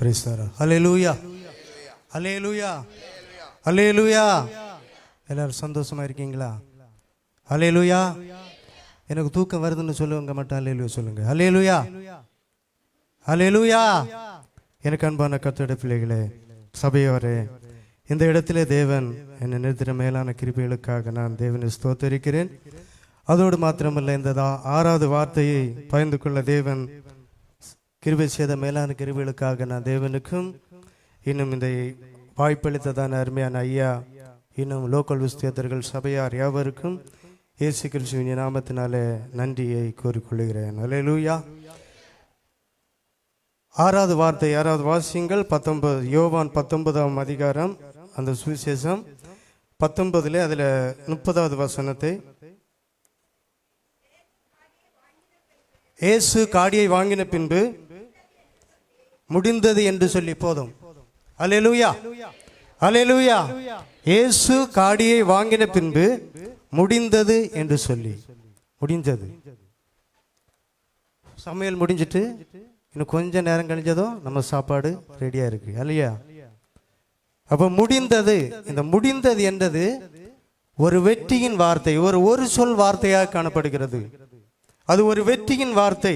பிரைஸ்தாரா ஹalleluya ஹalleluya ஹalleluya எல்லாரும் சந்தோஷமா இருக்கீங்களா? ஹalleluya எனக்கு தூக்கம் வருதுன்னு சொல்லுவாங்க மட்டும் ஹalleluya சொல்லுங்க. ஹalleluya ஹalleluya எனக்கு அன்பான கத்தோட பிள்ளைகளே சபையோரே இந்த இடத்திலே தேவன் என்னை நிறுத்தின மேலான கிருபிகளுக்காக நான் தேவனை ஸ்தோத்தரிக்கிறேன். அதோடு மாத்திரமல்ல இந்த ஆறாவது வார்த்தையை பகிர்ந்து கொள்ள தேவன் கிருவி செய்த மேலான கிருவிகளுக்காக நான் தேவனுக்கும் இன்னும் இந்த வாய்ப்பளித்ததான அருமையான ஐயா இன்னும் லோக்கல் விஸ்தியத்தர்கள் சபையார் யாவருக்கும் இயேசு கிறிஸ்துவின் நாமத்தினாலே நன்றியை கூறிக்கொள்கிறேன். அல்லேலூயா ஆறாவது வார்த்தை யாராவது வாசியுங்கள் பத்தொன்பது யோவான் பத்தொன்பதாம் அதிகாரம் அந்த சுவிசேஷம் பத்தொன்பதுல அதுல முப்பதாவது வசனத்தை. இயேசு காடியை வாங்கின பின்பு முடிந்தது என்று சொல்லி போதும். அலையலூயா அலையலூயா இயேசு காடியை வாங்கின பின்பு முடிந்தது என்று சொல்லி. முடிந்தது சமையல் முடிஞ்சிட்டு இன்னும் கொஞ்ச நேரம் கழிஞ்சதும் நம்ம சாப்பாடு ரெடியாக இருக்கு. இல்லையா அப்போ முடிந்தது இந்த முடிந்தது என்றது ஒரு வெற்றியின் வார்த்தை ஒரு ஒரு சொல் வார்த்தையாக காணப்படுகிறது. அது ஒரு வெற்றியின் வார்த்தை.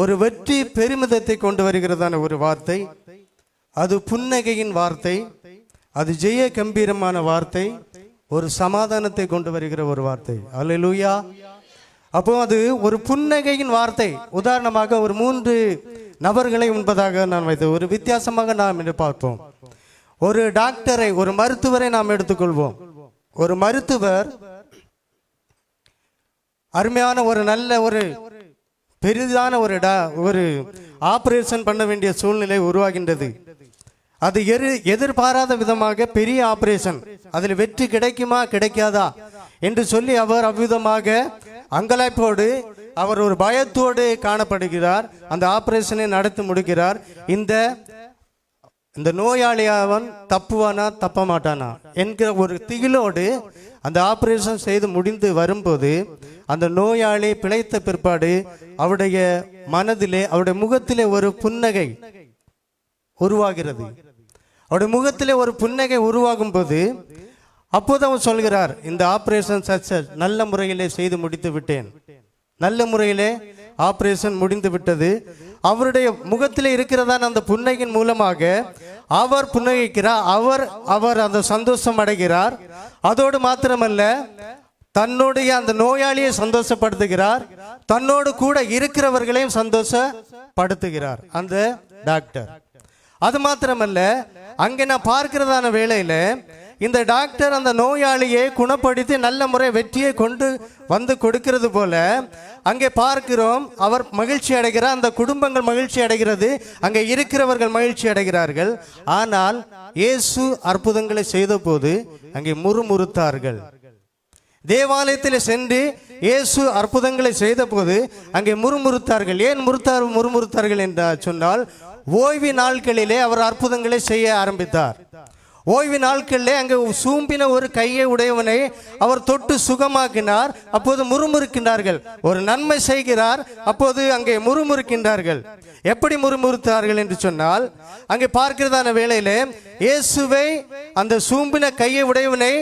ஒரு வெற்றி பெருமிதத்தை கொண்டு வருகிறதான ஒரு வார்த்தை. அது புன்னகையின் வார்த்தை. அது ஜெய கம்பீரமான வார்த்தை. ஒரு சமாதானத்தை கொண்டு வருகிற ஒரு வார்த்தை. அல்லூயா அப்போ அது ஒரு புன்னகையின் வார்த்தை. உதாரணமாக ஒரு மூன்று நபர்களை உண்பதாக நான் வைத்த ஒரு வித்தியாசமாக நாம் என்று பார்ப்போம். ஒரு டாக்டரை ஒரு மருத்துவரை நாம் எடுத்துக்கொள்வோம். ஒரு மருத்துவர் அருமையான ஒரு நல்ல ஒரு பெரிதான ஒரு டா- ஒரு ஆப்ரேஷன் பண்ண வேண்டிய சூழ்நிலை உருவாகின்றது. அது எரு எதிர்பாராத விதமாக பெரிய ஆபரேஷன் அதில் வெற்றி கிடைக்குமா கிடைக்காதா என்று சொல்லி அவர் அவ்விதமாக அங்கலாய்ப்போடு அவர் ஒரு பயத்தோடு காணப்படுகிறார். அந்த ஆபரேஷனை நடத்தி முடிக்கிறார். இந்த இந்த நோயாளி அவன் தப்புவானா தப்ப மாட்டானா என்கிற ஒரு திகிலோடு அந்த ஆப்ரேஷன் செய்து முடிந்து வரும்போது அந்த நோயாளி பிழைத்த பிற்பாடு அவருடைய மனதிலே அவருடைய முகத்திலே ஒரு புன்னகை உருவாகிறது. அவருடைய முகத்திலே ஒரு புன்னகை உருவாகும் போது அப்போது அவர் சொல்கிறார் இந்த ஆப்ரேஷன் சக்சஸ் நல்ல முறையிலே செய்து முடித்து விட்டேன். நல்ல முறையிலே ஆபரேஷன் முடிந்து விட்டது. அவருடைய முகத்தில் இருக்கிறதான அந்த புன்னகையின் மூலமாக அவர் புன்னகைக்கிறார். அவர் அவர் அந்த சந்தோஷம் அடைகிறார். அதோடு மாத்திரமல்ல தன்னுடைய அந்த நோயாளியை சந்தோஷப்படுத்துகிறார். தன்னோடு கூட இருக்கிறவர்களையும் சந்தோஷப்படுத்துகிறார் அந்த டாக்டர். அது மாத்திரமல்ல அங்கே நான் பார்க்கிறதான வேலையில் இந்த டாக்டர் அந்த நோயாளியை குணப்படுத்தி நல்ல முறை வெற்றியை கொண்டு வந்து கொடுக்கிறது போல அங்கே பார்க்கிறோம் அவர் மகிழ்ச்சி அடைகிறார் அந்த குடும்பங்கள் மகிழ்ச்சி அடைகிறது அங்கே இருக்கிறவர்கள் மகிழ்ச்சி அடைகிறார்கள். ஆனால் இயேசு அற்புதங்களை செய்தபோது அங்கே முறுமுறுத்தார்கள். தேவாலயத்தில் சென்று இயேசு அற்புதங்களை செய்தபோது அங்கே முறுமுறுத்தார்கள். ஏன் முறுத்தார் முறுமுறுத்தார்கள் என்று சொன்னால் ஓய்வு நாட்களிலே அவர் அற்புதங்களை செய்ய ஆரம்பித்தார். ஓய்வு நாட்களிலே அங்கே சூம்பின ஒரு கையை உடையவனை அவர் தொட்டு சுகமாக்கினார். அப்போது முறுமுறுக்கின்றார்கள். ஒரு நன்மை செய்கிறார். அப்போது அங்கே முறுமுறுக்கின்றார்கள். எப்படி முறுமுறுத்தார்கள் என்று சொன்னால் அங்கே பார்க்கிறதான வேளையிலே இயேசுவை அந்த சூம்பின கையை உடையவனை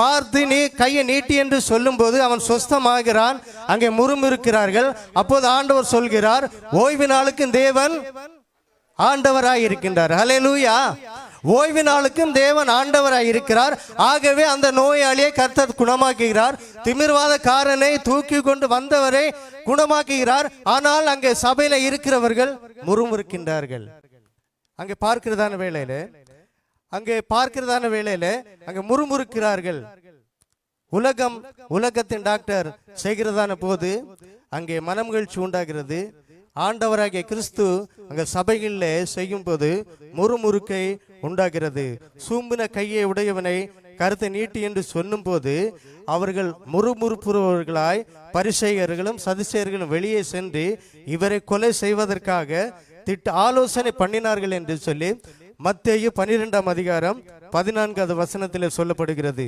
பார்த்து நீ கையை நீட்டி என்று சொல்லும்போது அவன் சொஸ்தமாகிறான். அங்கே முறுமுறுக்கிறார்கள். அப்போது ஆண்டவர் சொல்கிறார் ஓய்வு நாளுக்கும் தேவன் ஆண்டவராய் இருக்கின்றார் ஹalleluya. ஓய்வு நாளுக்கும் தேவன் ஆண்டவராக இருக்கிறார். ஆகவே அந்த நோயாளியை கர்த்தர் குணமாக்குகிறார். திமிர்வாதக்காரனை தூக்கி கொண்டு வந்தவரை குணமாக்குகிறார். ஆனால் அங்கே சபையில இருக்கிறவர்கள் முறுமுறுக்கின்றார்கள். அங்கே பார்க்கிறதான வேலையில அங்கே பார்க்கிறதான வேலையில அங்கே முறுமுறுக்கிறார்கள். உலகம் உலகத்தின் டாக்டர் செய்கிறதான போது அங்கே மனமகிழ்ச்சி உண்டாகிறது. ஆண்டவராகிய கிறிஸ்து அங்கே சபைகளில் செய்யும் போது முறுமுறுக்கை உண்டாகிறது. சூம்பின கையை உடையவனை கருத்தை நீட்டி என்று சொல்லும்போது அவர்கள் முறுமுறுப்புறவர்களாய் பரிசெயர்களும் சதிசெயர்களும் வெளியே சென்று இவரை கொலை செய்வதற்காக திட்ட ஆலோசனை பண்ணினார்கள் என்று சொல்லி மத்தேயு பனிரெண்டாம் அதிகாரம் பதினான்காவது வசனத்தில் சொல்லப்படுகிறது.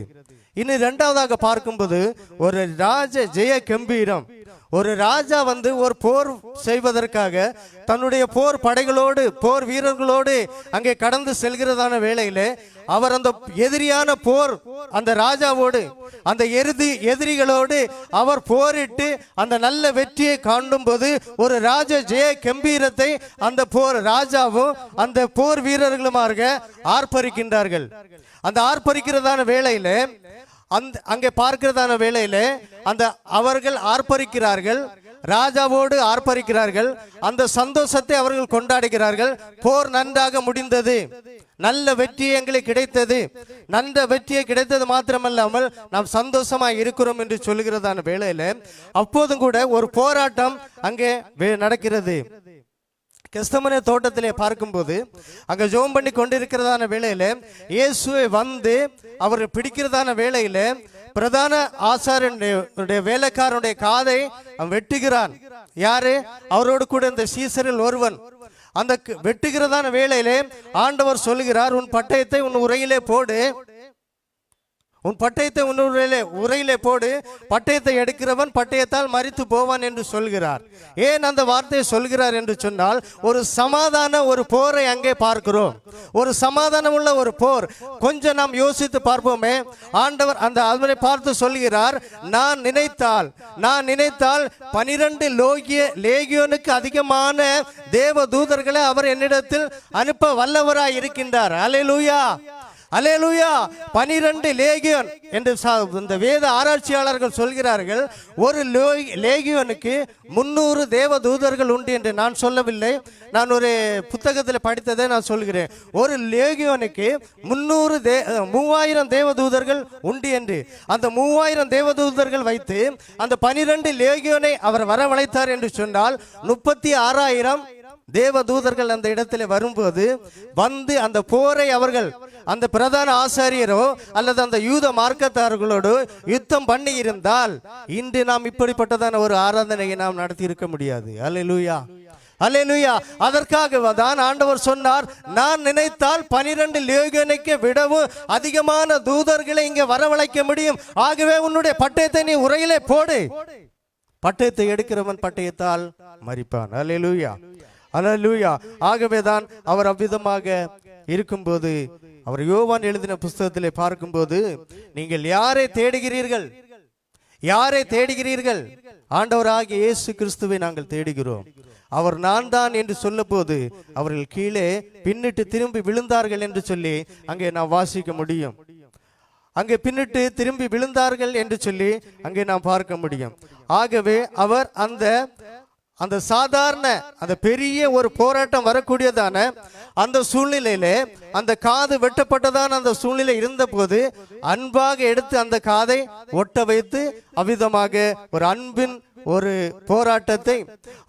இன்னும் இரண்டாவதாக பார்க்கும்போது ஒரு ராஜ ஜெய கம்பீரம் ஒரு ராஜா வந்து ஒரு போர் செய்வதற்காக தன்னுடைய போர் படைகளோடு போர் வீரர்களோடு அங்கே கடந்து செல்கிறதான வேளையில அவர் அந்த எதிரியான போர் அந்த ராஜாவோடு அந்த எருதி எதிரிகளோடு அவர் போரிட்டு அந்த நல்ல வெற்றியை காண்டும் போது ஒரு ராஜ ஜெய கம்பீரத்தை அந்த போர் ராஜாவும் அந்த போர் வீரர்களுமாக ஆர்ப்பரிக்கின்றார்கள். அந்த ஆர்ப்பரிக்கிறதான வேளையிலே அந்த அங்கே பார்க்கிறதான வேளையிலே அந்த அவர்கள் ஆர்ப்பரிக்கிறார்கள் ராஜாவோடு ஆர்ப்பரிக்கிறார்கள் அந்த சந்தோஷத்தை அவர்கள் கொண்டாடுகிறார்கள். போர் நன்றாக முடிந்தது. நல்ல வெற்றி எங்களுக்கு கிடைத்தது. நல்ல வெற்றியை கிடைத்தது மாத்திரமல்லாமல் நாம் சந்தோஷமாக இருக்கிறோம் என்று சொல்லுகிறதான வேளையில அப்போதும் கூட ஒரு போராட்டம் அங்கே வே- நடக்கிறது. கெஸ்தமனே தோட்டத்திலே பார்க்கும்போது அங்க ஜெபம் பண்ணி கொண்டிருக்கிறதான வேளையில இயேசுவை வந்து அவர் பிடிக்கிறதான வேளையில பிரதான ஆசாரனுடைய வேலைக்காரனுடைய காதை அவன் வெட்டுகிறான். யாரு? அவரோடு கூட இந்த சீசரில் ஒருவன். அந்த வெட்டுகிறதான வேளையிலே ஆண்டவர் சொல்லுகிறார் உன் பட்டயத்தை உன் உரையிலே போடு. உன் பட்டயத்தை உன்னுடைய உரையிலே போடு. பட்டயத்தை எடுக்கிறவன் பட்டயத்தால் மறித்து போவான் என்று சொல்கிறார். ஏன் அந்த வார்த்தையை சொல்கிறார் என்று சொன்னால் ஒரு சமாதான ஒரு போரை அங்கே பார்க்கிறோம். ஒரு சமாதானம் உள்ள ஒரு போர். கொஞ்சம் நாம் யோசித்து பார்ப்போமே. ஆண்டவர் அந்த அதனை பார்த்து சொல்கிறார் நான் நினைத்தால் நான் நினைத்தால் பனிரெண்டு லோகிய லேகியோனுக்கு அதிகமான தேவ தூதர்களை அவர் என்னிடத்தில் அனுப்ப வல்லவராய் இருக்கின்றார் அலையலூயா அலேலுயா பனிரெண்டு லேகியோன் என்று இந்த வேத ஆராய்ச்சியாளர்கள் சொல்கிறார்கள். ஒரு லோ- லேகியோனுக்கு முன்னூறு தேவ தூதர்கள் உண்டு என்று நான் சொல்லவில்லை. நான் ஒரு புத்தகத்தில் படித்ததை நான் சொல்கிறேன். ஒரு லேகியோனுக்கு முன்னூறு தே மூவாயிரம் தேவ தூதர்கள் உண்டு என்று. அந்த மூவாயிரம் தேவ தூதர்கள் வைத்து அந்த பனிரெண்டு லேகியோனை அவர் வரவழைத்தார் என்று சொன்னால் முப்பத்தி ஆறாயிரம் தேவ தூதர்கள் அந்த இடத்துல வரும்போது வந்து அந்த போரை அவர்கள் அந்த பிரதான ஆசாரியரோ அல்லது அந்த யூத மார்க்கத்தார்களோடு யுத்தம் பண்ணி இருந்தால் இன்று நாம் இப்படிப்பட்டதான ஒரு ஆராதனையை நாம் நடத்தி இருக்க முடியாது. அல்லேலூயா அல்லேலூயா அதற்காக தான் ஆண்டவர் சொன்னார் நான் நினைத்தால் பனிரெண்டு லேகனுக்கு விடவும் அதிகமான தூதர்களை இங்கே வரவழைக்க முடியும். ஆகவே உன்னுடைய பட்டயத்தை நீ உரையிலே போடு. பட்டயத்தை எடுக்கிறவன் பட்டயத்தால் மறிப்பான் மரிப்பான். அல்லேலூயா அலலூயா ஆகவே தான் அவர் அவ்விதமாக இருக்கும்போது அவர் யோவான் எழுதின புஸ்தகத்திலே பார்க்கும்போது நீங்கள் யாரை தேடுகிறீர்கள்? யாரை தேடுகிறீர்கள்? ஆண்டவராகிய இயேசு கிறிஸ்துவை நாங்கள் தேடுகிறோம். அவர் நான் தான் என்று சொல்லபோது அவர்கள் கீழே பின்னிட்டு திரும்பி விழுந்தார்கள் என்று சொல்லி அங்கே நாம் வாசிக்க முடியும். அங்கே பின்னிட்டு திரும்பி விழுந்தார்கள் என்று சொல்லி அங்கே நாம் பார்க்க முடியும். ஆகவே அவர் அந்த அந்த சாதாரண அந்த பெரிய ஒரு போராட்டம் வரக்கூடியதான அந்த சூழ்நிலையிலே அந்த காது வெட்டப்பட்டதான அந்த சூழ்நிலை இருந்தபோது அன்பாக எடுத்து அந்த காதை ஒட்ட வைத்து அவ்விதமாக ஒரு அன்பின் ஒரு போராட்டத்தை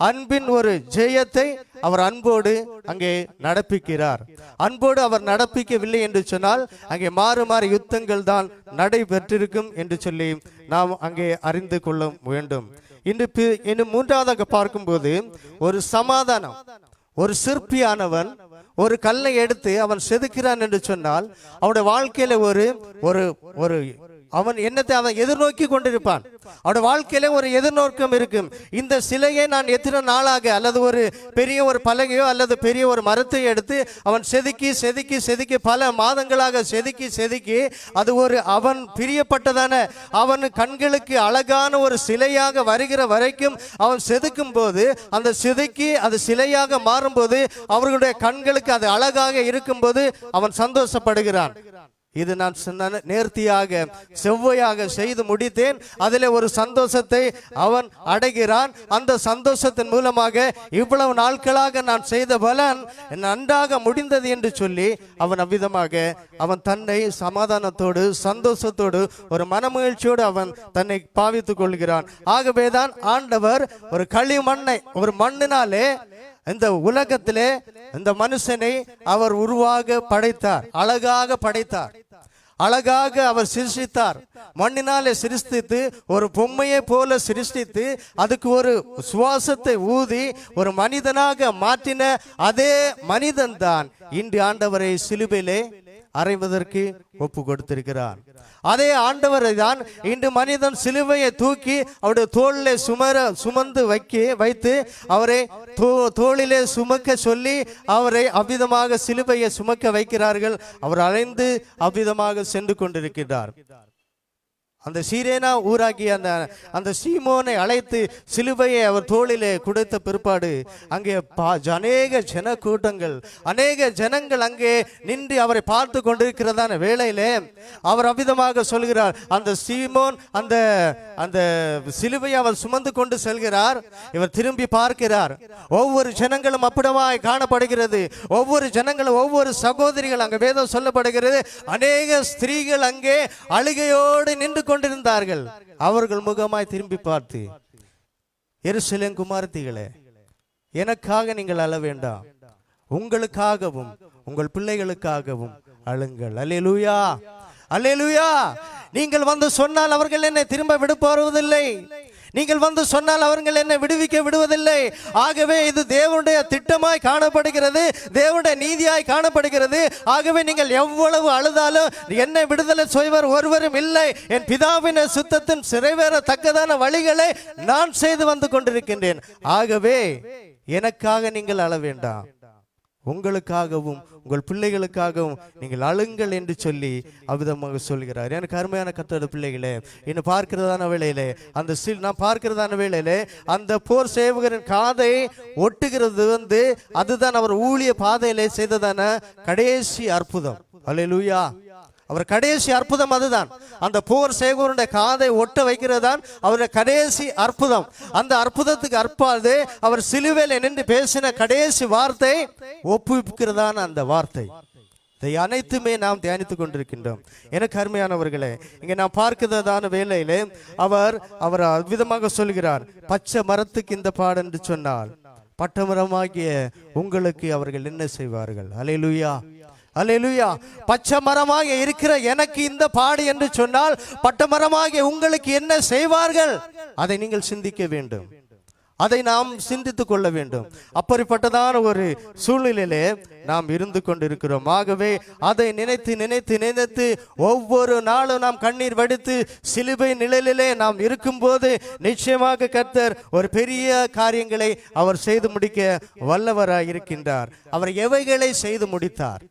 அன்பின் ஒரு ஜெயத்தை அவர் அன்போடு அங்கே நடப்பிக்கிறார். அன்போடு அவர் நடப்பிக்கவில்லை என்று சொன்னால் அங்கே மாறு மாறு யுத்தங்கள் தான் நடைபெற்றிருக்கும் என்று சொல்லி நாம் அங்கே அறிந்து கொள்ள வேண்டும். இன்று பி- இன்னும் மூன்றாவதாக பார்க்கும்போது ஒரு சமாதானம் ஒரு சிற்பியானவன் ஒரு கல்லை எடுத்து அவன் செதுக்கிறான் என்று சொன்னால் அவனுடைய வாழ்க்கையில ஒரு ஒரு ஒரு அவன் என்னத்தை அவன் எதிர்நோக்கி கொண்டிருப்பான். அவனோட வாழ்க்கையில ஒரு எதிர்நோக்கம் இருக்கும். இந்த சிலையை நான் எத்தனை நாளாக அல்லது ஒரு பெரிய ஒரு பலகையோ அல்லது பெரிய ஒரு மரத்தை எடுத்து அவன் செதுக்கி செதுக்கி செதுக்கி பல மாதங்களாக செதுக்கி செதுக்கி அது ஒரு அவன் பிரியப்பட்டதான அவன் கண்களுக்கு அழகான ஒரு சிலையாக வருகிற வரைக்கும் அவன் செதுக்கும் போது அந்த செதுக்கி அது சிலையாக மாறும்போது அவர்களுடைய கண்களுக்கு அது அழகாக இருக்கும்போது அவன் சந்தோஷப்படுகிறான். இது நான் சொன்ன நேர்த்தியாக செவ்வையாக செய்து முடித்தேன். அதில் ஒரு சந்தோஷத்தை அவன் அடைகிறான். அந்த சந்தோஷத்தின் மூலமாக இவ்வளவு நாட்களாக நான் செய்த பலன் நன்றாக முடிந்தது என்று சொல்லி அவன் அவ்விதமாக அவன் தன்னை சமாதானத்தோடு சந்தோஷத்தோடு ஒரு மனமகிழ்ச்சியோடு அவன் தன்னை பாவித்துக் கொள்கிறான். ஆகவேதான் ஆண்டவர் ஒரு களிமண்ணை ஒரு மண்ணினாலே இந்த உலகத்திலே இந்த மனுஷனை அவர் உருவாக படைத்தார் அழகாக படைத்தார். அழகாக அவர் சிருஷ்டித்தார். மண்ணினாலே சிருஷ்டித்து ஒரு பொம்மையை போல சிருஷ்டித்து அதுக்கு ஒரு சுவாசத்தை ஊதி ஒரு மனிதனாக மாற்றின அதே மனிதன்தான். இன்று ஆண்டவரை சிலுவையிலே அறைவதற்கு ஒப்பு கொடுத்திருக்கிறார் அதே ஆண்டவரை தான் இன்று மனிதன் சிலுவையை தூக்கி அவருடைய தோளிலே சுமர சுமந்து வைக்க வைத்து அவரை தோ- தோளிலே சுமக்க சொல்லி அவரை அவ்விதமாக சிலுவையை சுமக்க வைக்கிறார்கள். அவர் அலைந்து அவ்விதமாக சென்று கொண்டிருக்கிறார். அந்த சீரேனா ஊராக்கி அந்த அந்த சீமோனை அழைத்து சிலுவையை அவர் தோளிலே கொடுத்த பிற்பாடு அங்கே பா அநேக ஜன கூட்டங்கள் அநேக ஜனங்கள் அங்கே நின்று அவரை பார்த்து கொண்டிருக்கிறதான வேளையிலே அவர் அவ்விதமாக சொல்கிறார் அந்த சீமோன் அந்த அந்த சிலுவையை அவர் சுமந்து கொண்டு செல்கிறார் இவர் திரும்பி பார்க்கிறார். ஒவ்வொரு ஜனங்களும் அப்படிமாய் காணப்படுகிறது. ஒவ்வொரு ஜனங்களும் ஒவ்வொரு சகோதரிகள் அங்கே வேதம் சொல்லப்படுகிறது. அநேக ஸ்திரீகள் அங்கே அழுகையோடு நின்று கொண்டிருந்தார்கள். அவர்கள் முகமாய் திரும்பி பார்த்து எருசலேம் குமாரத்திகளே எனக்காக நீங்கள் அழ வேண்டாம். உங்களுக்காகவும் உங்கள் பிள்ளைகளுக்காகவும் அழுங்கள். அல்லேலூயா! அல்லேலூயா! நீங்கள் வந்து சொன்னால் அவர்கள் என்னை திரும்ப விட நீங்கள் வந்து சொன்னால் அவர்கள் என்னை விடுவிக்க விடுவதில்லை. ஆகவே இது தேவனுடைய திட்டமாய் காணப்படுகிறது தேவனுடைய நீதியாய் காணப்படுகிறது. ஆகவே நீங்கள் எவ்வளவு அழுதாலும் என்னை விடுதலை செய்வர் ஒருவரும் இல்லை. என் பிதாவின் சுத்தத்தின் சிறைவேறத்தக்கதான வழிகளை நான் செய்து வந்து கொண்டிருக்கின்றேன். ஆகவே எனக்காக நீங்கள் அழ வேண்டாம். உங்களுக்காகவும் உங்கள் பிள்ளைகளுக்காகவும் நீங்கள் அழுங்கள் என்று சொல்லி அவ்விதமாக சொல்கிறார். எனக்கு அருமையான கத்தோட பிள்ளைகளே இன்னும் பார்க்கிறதான வேளையிலே அந்த சில் நான் பார்க்கிறதான வேளையிலே அந்த போர் சேவகரின் காதை ஒட்டுகிறது வந்து அதுதான் அவர் ஊழிய பாதையிலே செய்ததான கடைசி அற்புதம். அல்லேலூயா. அவர் கடைசி அற்புதம் அதுதான். அந்த போர் சேகருடைய காதை ஒட்ட வைக்கிறது தான் அவருடைய கடைசி அற்புதம். அந்த அற்புதத்துக்கு அற்பாது அவர் சிலுவையில் நின்று பேசின கடைசி வார்த்தை ஒப்புவிக்கிறதான அந்த வார்த்தை. இதை அனைத்துமே நாம் தியானித்துக் கொண்டிருக்கின்றோம். எனக்கு அருமையானவர்களே இங்கே நாம் பார்க்கிறதான வேலையிலே அவர் அவர் அவ்விதமாக சொல்கிறார். பச்சை மரத்துக்கு இந்த பாடு என்று சொன்னால் பட்டமரமாகிய உங்களுக்கு அவர்கள் என்ன செய்வார்கள்? அலையிலுயா. அல்லேலூயா. பச்சை மரமாக இருக்கிற எனக்கு இந்த பாடு என்று சொன்னால் பட்டமரமாகிய உங்களுக்கு என்ன செய்வார்கள்? அதை நீங்கள் சிந்திக்க வேண்டும். அதை நாம் சிந்தித்துக் கொள்ள வேண்டும். அப்படிப்பட்டதான ஒரு சூழ்நிலையிலே நாம் இருந்து கொண்டிருக்கிறோம். ஆகவே அதை நினைத்து நினைத்து நினைத்து ஒவ்வொரு நாளும் நாம் கண்ணீர் வடித்து சிலுவை நிழலிலே நாம் இருக்கும்போது நிச்சயமாக கர்த்தர் ஒரு பெரிய காரியங்களை அவர் செய்து முடிக்க வல்லவராக இருக்கின்றார் அவர் எவைகளை செய்து முடித்தார்?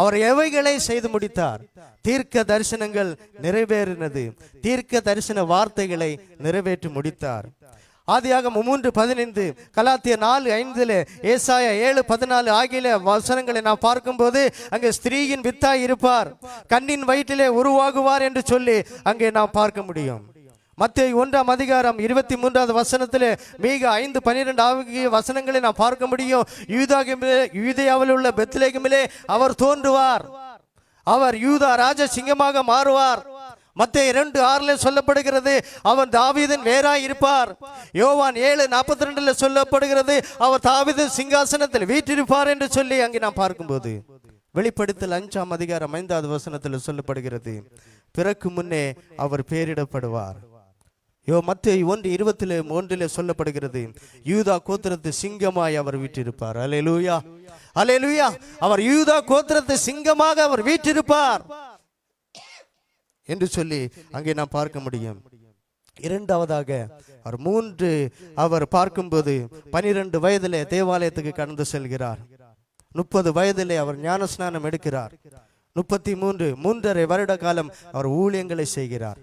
அவர் எவைகளை செய்து முடித்தார்? தீர்க்க தரிசனங்கள் நிறைவேறினது. தீர்க்க தரிசன வார்த்தைகளை நிறைவேற்றி முடித்தார். ஆதியாக மூன்று பதினைந்து கலாத்திய நாலு ஐந்தில் ஏசாய ஏழு பதினாலு ஆகிய வசனங்களை நாம் பார்க்கும்போது அங்கே ஸ்திரீயின் வித்தாய் இருப்பார். கண்ணின் வயிற்றிலே உருவாகுவார் என்று சொல்லி அங்கே நாம் பார்க்க முடியும். மத்திய ஒன்றாம் அதிகாரம் இருபத்தி மூன்றாவது வசனத்திலே மிக ஐந்து பன்னிரெண்டு ஆகிய வசனங்களை நாம் பார்க்க முடியும். யூதாகமிலே யூதியாவில் உள்ள பெத்லேகமிலே அவர் தோன்றுவார். அவர் யூதா ராஜ சிங்கமாக மாறுவார். மத்திய இரண்டு ஆறுல சொல்லப்படுகிறது அவன் தாவீதன் வேறாய் இருப்பார். யோவான் ஏழு நாற்பத்தி ரெண்டுல சொல்லப்படுகிறது அவர் தாவிதன் சிங்காசனத்தில் வீற்றிருப்பார் என்று சொல்லி அங்கே நாம் பார்க்கும்போது வெளிப்படுத்தல் அஞ்சாம் அதிகாரம் ஐந்தாவது வசனத்தில் சொல்லப்படுகிறது பிறக்கு முன்னே அவர் பேரிடப்படுவார் யோ மத்திய ஒன்று இருபத்திலே ஒன்றிலே சொல்லப்படுகிறது. யூதா கோத்திரத்து சிங்கமாய் அவர் வீற்றிருப்பார். அலையலூயா அலையலூயா அவர் யூதா கோத்திரத்து சிங்கமாக அவர் வீற்றிருப்பார். என்று சொல்லி அங்கே நாம் பார்க்க முடியும். இரண்டாவதாக அவர் மூன்று அவர் பார்க்கும்போது பனிரெண்டு வயதிலே தேவாலயத்துக்கு கடந்து செல்கிறார். முப்பது வயதிலே அவர் ஞானஸ்நானம் எடுக்கிறார். முப்பத்தி மூன்று மூன்றரை வருட காலம் அவர் ஊழியங்களை செய்கிறார்.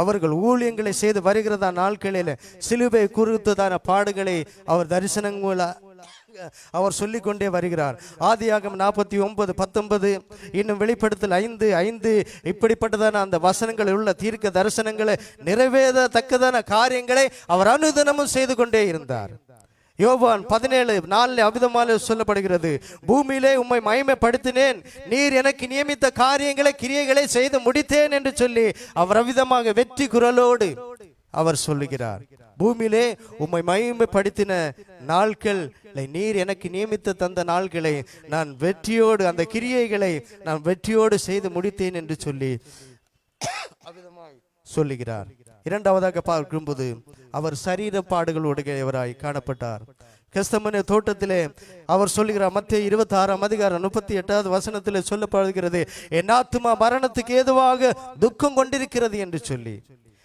அவர்கள் ஊழியங்களை செய்து வருகிறதா நாட்களில் சிலுவை குறித்ததான பாடுகளை அவர் தரிசனங்கள அவர் சொல்லிக்கொண்டே வருகிறார். ஆதியாகம் நாற்பத்தி ஒன்பது பத்தொன்பது இன்னும் வெளிப்படுத்தல் ஐந்து ஐந்து இப்படிப்பட்டதான அந்த வசனங்களில் உள்ள தீர்க்க தரிசனங்களை நிறைவேறத்தக்கதான காரியங்களை அவர் அனுதினமும் செய்து கொண்டே இருந்தார். யோவான் பதினேழு நாலில் அமிதமாக சொல்லப்படுகிறது பூமியிலே உம்மை மயமைப்படுத்தினேன் நீர் எனக்கு நியமித்த காரியங்களை கிரியைகளை செய்து முடித்தேன் என்று சொல்லி அவர் அவிதமாக வெற்றி குரலோடு அவர் சொல்லுகிறார். பூமியிலே உம்மை மகிமைப்படுத்தின நாட்கள் நீர் எனக்கு நியமித்த தந்த நாட்களை நான் வெற்றியோடு அந்த கிரியைகளை நான் வெற்றியோடு செய்து முடித்தேன் என்று சொல்லி சொல்லுகிறார். இரண்டாவதாக பார்க்கும்போது அவர் சரீர பாடுகளுடையவராய் காணப்பட்டார். கெஸ்தமனே தோட்டத்திலே அவர் சொல்லுகிறார் மத்திய இருபத்தி ஆறாம் அதிகாரம் முப்பத்தி எட்டாவது வசனத்திலே சொல்லப்படுகிறது என் ஆத்துமா மரணத்துக்கு ஏதுவாக துக்கம் கொண்டிருக்கிறது? என்று சொல்லி.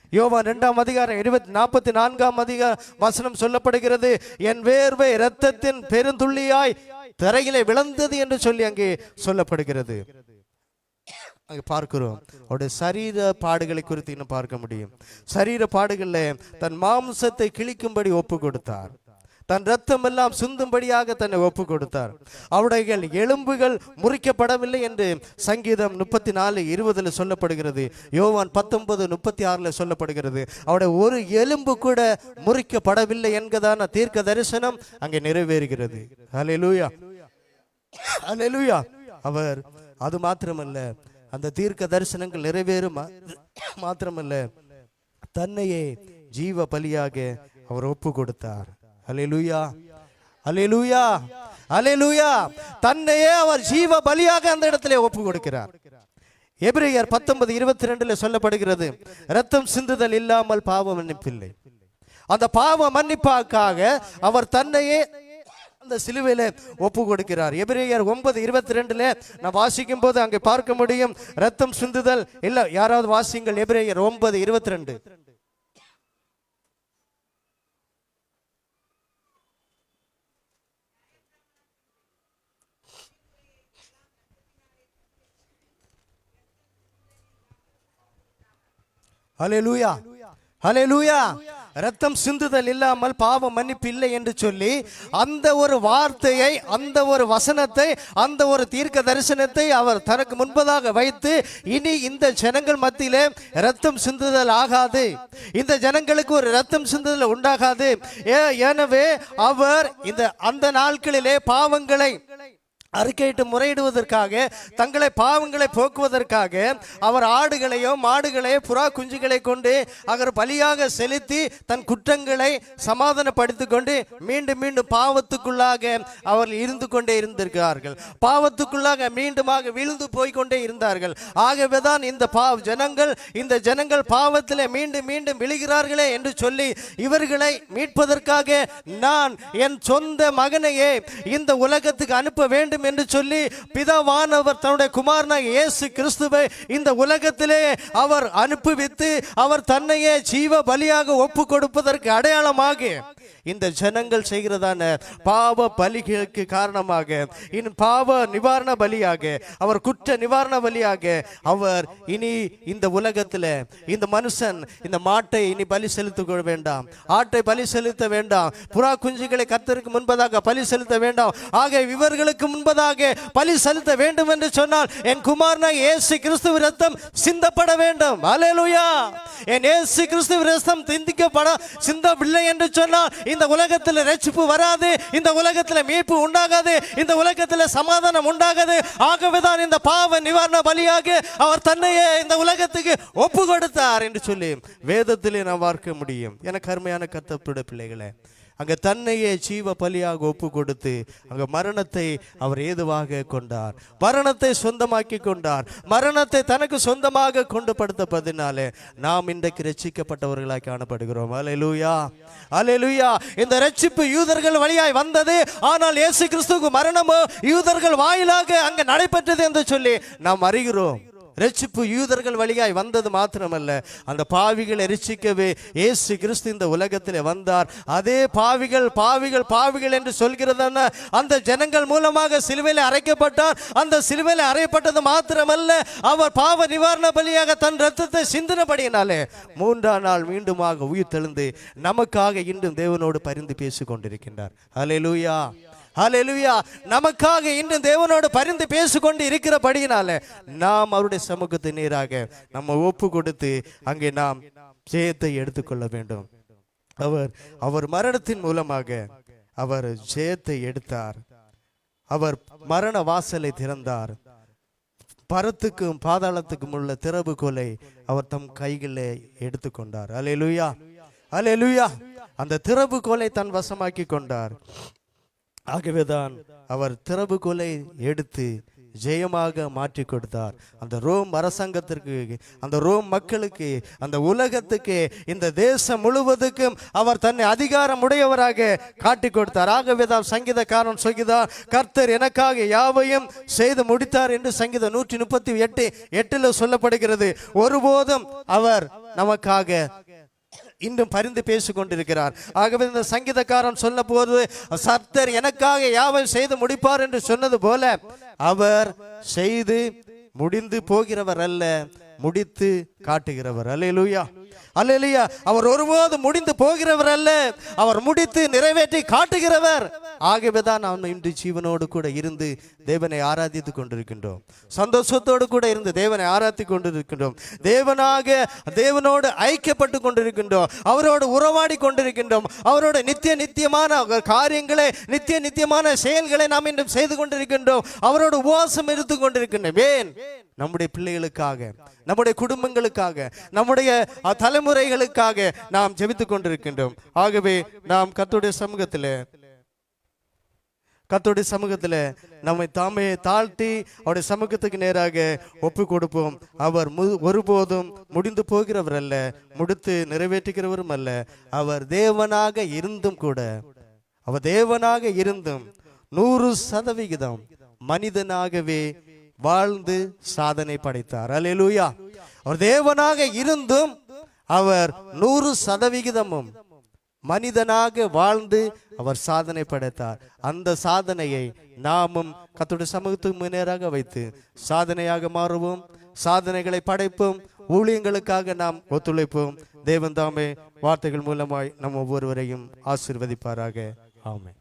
யோவான் இரண்டாம் அதிகாரம் இருபத்தி நாற்பத்தி நான்காம் அதிகார வசனம் சொல்லப்படுகிறது என் வேர்வை இரத்தத்தின் பெருந்துள்ளியாய் தரையிலே விழுந்தது என்று சொல்லி அங்கே சொல்லப்படுகிறது. பார்க்கிறோம். அவருடைய சரீர பாடுகளை குறித்து இன்னும் பார்க்க முடியும். சரீர பாடுகளில் தன் மாம்சத்தை கிழிக்கும்படி ஒப்பு கொடுத்தார் தன் ரத்தம் எல்லாம் சிந்தும்படியாக தன்னை ஒப்பு கொடுத்தார் அவருடைய எலும்புகள் முறிக்கப்படவில்லை என்று சங்கீதம் முப்பத்தி நாலு இருபதுல சொல்லப்படுகிறது. யோவான் பத்தொன்பது முப்பத்தி ஆறுல சொல்லப்படுகிறது. அவருடைய ஒரு எலும்பு கூட முறிக்கப்படவில்லை என்கதான தீர்க்க தரிசனம் அங்கே நிறைவேறுகிறது. அலையலூயா அலையலூயா அவர் அது மாத்திரமல்ல அந்த தீர்க்க தரிசனங்கள் நிறைவேறும்? மாத்திரமல்ல தன்னையே ஜீவ பலியாக அவர் ஒப்பு கொடுத்தார் ஹalleluya ஹalleluya ஹalleluya. தன்னையே அவர் ஜீவ பலியாக அந்த இடத்திலே ஒப்பு கொடுக்கிறார் எபிரேயர் பத்தொன்பது இருபத்தி ரெண்டுல சொல்லப்படுகிறது ரத்தம் சிந்துதல் இல்லாமல் பாவ மன்னிப்பில்லை. அந்த பாவ மன்னிப்பாக்காக அவர் தன்னையே அந்த சிலுவையில ஒப்பு கொடுக்கிறார் எபிரேயர் ஒன்பது இருபத்தி ரெண்டுல நான் வாசிக்கும் போது அங்கே பார்க்க முடியும். ரத்தம் சிந்துதல். இல்ல யாராவது வாசிங்கள் எபிரேயர் ஒன்பது இருபத்தி ரெண்டு ஹalleluya. ஹalleluya. ரத்தம் சிந்துதல் இல்லாமல் பாவ மன்னிப்பு இல்லை என்று சொல்லி அந்த ஒரு வார்த்தையை அந்த ஒரு வசனத்தை அந்த ஒரு தீர்க்க தரிசனத்தை அவர் தனக்கு முன்பதாக வைத்து இனி இந்த ஜனங்கள் மத்தியிலே ரத்தம் சிந்துதல் ஆகாது. இந்த ஜனங்களுக்கு ஒரு ரத்தம் சிந்துதல் உண்டாகாது. ஏ- எனவே அவர் இந்த அந்த நாட்களிலே பாவங்களை அறிக்கையிட்டு முறையிடுவதற்காக தங்களை பாவங்களை போக்குவதற்காக அவர் ஆடுகளையோ மாடுகளையோ புறா குஞ்சுகளை கொண்டு அவர் பலியாக செலுத்தி தன் குற்றங்களை சமாதானப்படுத்திக் கொண்டு மீண்டும் மீண்டும் பாவத்துக்குள்ளாக அவர் இருந்து கொண்டே இருந்திருக்கிறார்கள். பாவத்துக்குள்ளாக மீண்டுமாக விழுந்து போய்க்கொண்டே இருந்தார்கள். ஆகவே தான் இந்த பா ஜனங்கள் இந்த ஜனங்கள் பாவத்தில் மீண்டும் மீண்டும் விழுகிறார்களே என்று சொல்லி இவர்களை மீட்பதற்காக நான் என் சொந்த மகனையே இந்த உலகத்துக்கு அனுப்ப வேண்டும் என்று சொல்லி பிதாவானவர் தன்னுடைய குமாரனாக இயேசு கிறிஸ்துவை இந்த உலகத்திலே அவர் அனுப்புவித்து அவர் தன்னையே ஜீவ பலியாக ஒப்பு கொடுப்பதற்கு அடையாளமாக இந்த ஜனங்கள் செய்கிறதான பாவ பலிகளுக்கு காரணமாக இன் பாவ நிவாரண பலியாக அவர் குற்ற நிவாரண பலியாக அவர் இனி இந்த உலகத்தில் இந்த மனுஷன் இந்த மாட்டை இனி பலி செலுத்த வேண்டாம். ஆட்டை பலி செலுத்த வேண்டாம். புறா குஞ்சுகளை கத்தருக்கு முன்பதாக பலி செலுத்த வேண்டாம். ஆக இவர்களுக்கு முன்பு என்பதாக பலி செலுத்த வேண்டும் என்று சொன்னால் என் குமாரனாக இயேசு கிறிஸ்துவ ரத்தம் சிந்தப்பட வேண்டும். அலேலுயா என் இயேசு கிறிஸ்துவ ரத்தம் சிந்திக்கப்பட சிந்தவில்லை என்று சொன்னால் இந்த உலகத்தில் ரட்சிப்பு வராது இந்த உலகத்தில் மீட்பு உண்டாகாது இந்த உலகத்தில் சமாதானம் உண்டாகாது. ஆகவே தான் இந்த பாவ நிவாரண பலியாக அவர் தன்னையே இந்த உலகத்துக்கு ஒப்பு கொடுத்தார் என்று சொல்லி வேதத்திலே நாம் பார்க்க முடியும். எனக்கு கருமையான கத்தப்பட பிள்ளைகளே அங்க தன்னையே ஜீவ பலியாக ஒப்பு கொடுத்து அங்க மரணத்தை அவர் ஏதுவாக கொண்டார். மரணத்தை சொந்தமாக்கி கொண்டார். மரணத்தை தனக்கு சொந்தமாக கொண்டு படுத்தப்பதினாலே நாம் இன்றைக்கு ரட்சிக்கப்பட்டவர்களாய் காணப்படுகிறோம். அலையலூயா அலையலூயா இந்த ரட்சிப்பு யூதர்கள் வழியாய் வந்தது. ஆனால் இயேசு கிறிஸ்துக்கு மரணமோ யூதர்கள் வாயிலாக அங்க நடைபெற்றது என்று சொல்லி நாம் அறிகிறோம். ரட்சிப்பு யூதர்கள் வழியாய் வந்தது மாத்திரமல்ல. அந்த பாவிகளை ரட்சிக்கவே இயேசு கிறிஸ்து இந்த உலகத்தில் வந்தார். அதே பாவிகள் பாவிகள் பாவிகள் என்று சொல்கிறதான அந்த ஜனங்கள் மூலமாக சிலுவையில் அரைக்கப்பட்டார். அந்த சிலுவையில் அறையப்பட்டது மாத்திரமல்ல. அவர் பாவ நிவாரண பலியாக தன் ரத்தத்தை சிந்தினபடியினாலே மூன்றாம் நாள் மீண்டுமாக உயிர் தெழுந்து நமக்காக இன்றும் தேவனோடு பரிந்து பேசிக் கொண்டிருக்கின்றார் லூயா ஹalleluya நமக்காக இன்று தேவனோடு பரிந்து பேசிக்கொண்டு இருக்கிறபடியினால நாம் அவருடைய சமூகத்தை நேராக நம்ம ஒப்பு கொடுத்து அங்கே நாம் ஜெயத்தை எடுத்துக்கொள்ள வேண்டும். அவர் அவர் மரணத்தின் மூலமாக அவர் ஜெயத்தை எடுத்தார். அவர் மரண வாசலை திறந்தார். பரத்துக்கும் பாதாளத்துக்கும் உள்ள திறவுகோலை அவர் தம் கைகளிலே எடுத்துக்கொண்டார். அல லுயா அந்த திறவுகோலை தன் வசமாக்கி கொண்டார். ஆகவேதான் அவர் திறவுகோலை எடுத்து ஜெயமாக மாற்றி கொடுத்தார். அந்த ரோம் அரசாங்கத்திற்கு அந்த ரோம் மக்களுக்கு அந்த உலகத்துக்கு இந்த தேசம் முழுவதுக்கும் அவர் தன்னை அதிகாரம் உடையவராக காட்டி கொடுத்தார். ஆகவே தான் சங்கீதக்காரன் சொல்கிறார் கர்த்தர் எனக்காக யாவையும் செய்து முடித்தார் என்று சங்கீதம் நூற்றி முப்பத்தி எட்டு எட்டில் சொல்லப்படுகிறது. ஒருபோதும் அவர் நமக்காக இன்னும் பரிந்து பேசிக் கொண்டிருக்கிறார் ஆகவே இந்த சங்கீதக்காரன் சொன்ன போது சர்த்தர் எனக்காக யாவை செய்து முடிப்பார்? என்று சொன்னது போல அவர் செய்து முடிந்து போகிறவர் அல்ல முடித்து காட்டுகிறவர். அல்லேலூயா. அல்லேலூயா. அவர் ஒருபோதும் முடிந்து போகிறவர் அல்ல அவர் முடித்து நிறைவேற்றி காட்டுகிறவர். ஆகவே தான் நாம் இன்று ஜீவனோடு கூட இருந்து தேவனை ஆராதித்து கொண்டிருக்கின்றோம். சந்தோஷத்தோடு கூட இருந்து தேவனை ஆராதி கொண்டிருக்கின்றோம். தேவனாக தேவனோடு ஐக்கியப்பட்டு கொண்டிருக்கின்றோம். அவரோடு உறவாடி கொண்டிருக்கின்றோம். அவரோட நித்திய நித்தியமான காரியங்களை நித்திய நித்தியமான செயல்களை நாம் இன்றும் செய்து கொண்டிருக்கின்றோம். அவரோடு உபவாசம் இருந்து கொண்டிருக்கின்றோம். ஏன்? நம்முடைய பிள்ளைகளுக்காக நம்முடைய குடும்பங்களுக்காக நம்முடைய தலைமுறைகளுக்காக நாம் ஜெபித்துக் கொண்டிருக்கின்றோம். ஆகவே நாம் கத்துடைய சமூகத்தில் கத்தோடைய சமூகத்தில் நம்மை தாமே தாழ்த்தி அவருடைய சமூகத்துக்கு நேராக ஒப்பு கொடுப்போம் அவர் மு ஒருபோதும் முடிந்து போகிறவர் அல்ல முடித்து நிறைவேற்றுகிறவரும் அல்ல. அவர் தேவனாக இருந்தும் கூட அவர் தேவனாக இருந்தும் நூறு சதவிகிதம் மனிதனாகவே வாழ்ந்து சாதனை படைத்தார். அல்லேலூயா அவர் தேவனாக இருந்தும் அவர் நூறு சதவிகிதமும் மனிதனாக வாழ்ந்து அவர் சாதனை படைத்தார். அந்த சாதனையை நாமும் கத்துடைய சமூகத்துக்கு முன்னேறாக வைத்து சாதனையாக மாறுவோம் சாதனைகளை படைப்போம் ஊழியங்களுக்காக நாம் ஒத்துழைப்போம். தேவன் தாமே வார்த்தைகள் மூலமாய் நம் ஒவ்வொருவரையும் ஆசிர்வதிப்பாராக. ஆமை